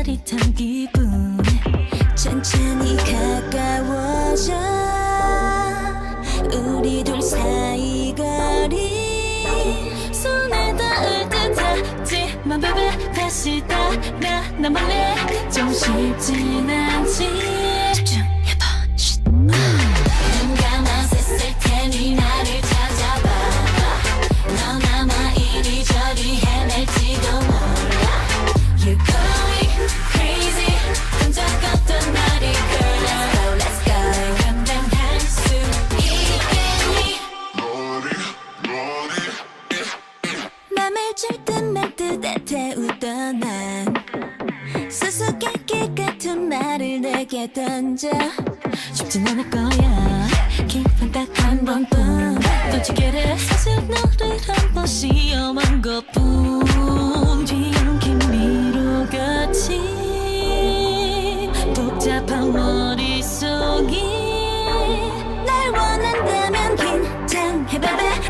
짜릿한 기분 천천히 가까워져. 우리 둘 사이 거리 손에 닿을 듯 하지만 베베 다시 다나 몰래 좀 쉽진 않지 맘을 줄듯말듯 애태우던 난 수수께끼 같은 말을 내게 던져. 쉽진 않을 거야. 기분 딱한 번뿐. 또 지게를 사실 너를 한 번 시험한 것뿐. 뒤엉킨 미로 같이 복잡한 머릿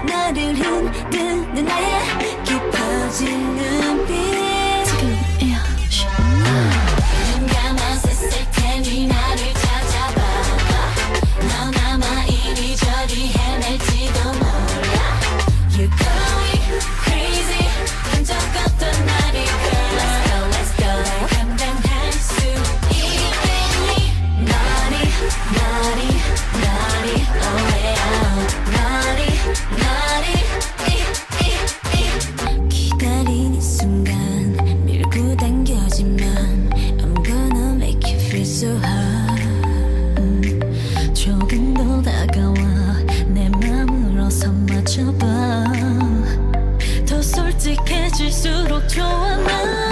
나를 흔드는 나의 깊어진 눈빛. 친해질수록 좋아 난